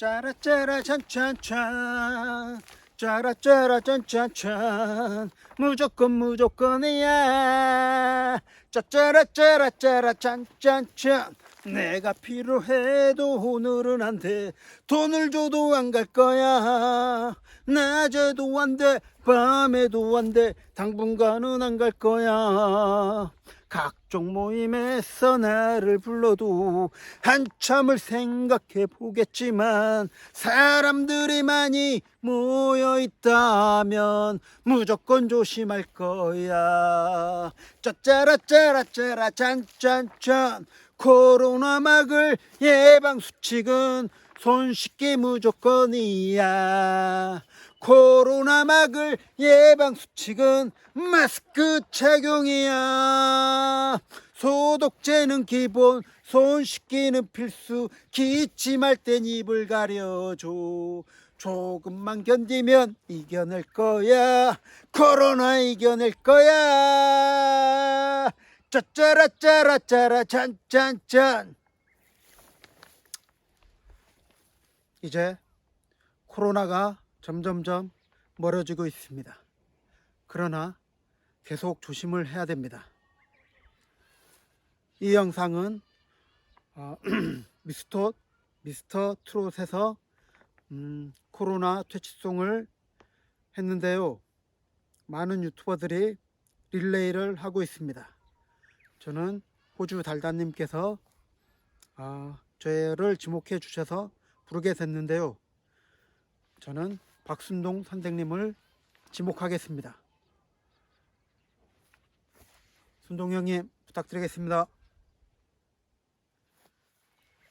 짜라짜라 찬찬찬 짜라짜라 찬찬찬 무조건 무조건이야. 짜짜라짜라짜라 찬찬찬 내가 필요해도 오늘은 안돼. 돈을 줘도 안 갈 거야 낮에도 안 돼 밤에도 안 돼 당분간은 안 갈 거야. 각종 모임에서 나를 불러도 한참을 생각해 보겠지만 사람들이 많이 모여 있다면 무조건 조심할 거야. 짜짜라짜라짜라 짠짠짠 코로나 막을 예방 수칙은 손 씻기 무조건이야. 코로나 막을 예방 수칙은 마스크 착용이야. 소독제는 기본 손 씻기는 필수. 기침할 땐 입을 가려줘. 조금만 견디면 이겨낼 거야. 코로나 이겨낼 거야 짜짜라짜라짜라 짠짠짠 이제 코로나가 점점점 멀어지고 있습니다. 그러나 계속 조심을 해야 됩니다. 이 영상은 어, 미스터 미스터 트롯에서 음, 코로나 퇴치송을 했는데요. 많은 유튜버들이 릴레이를 하고 있습니다. 저는 호주 달다님께서 아, 저를 지목해 주셔서 부르게 됐는데요. 저는 박순동 선생님을 지목하겠습니다. 순동 형님 부탁드리겠습니다.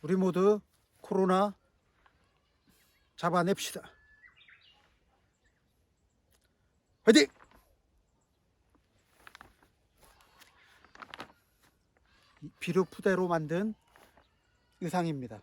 우리 모두 코로나 잡아냅시다. 화이팅! 비료 푸대로 만든 의상입니다.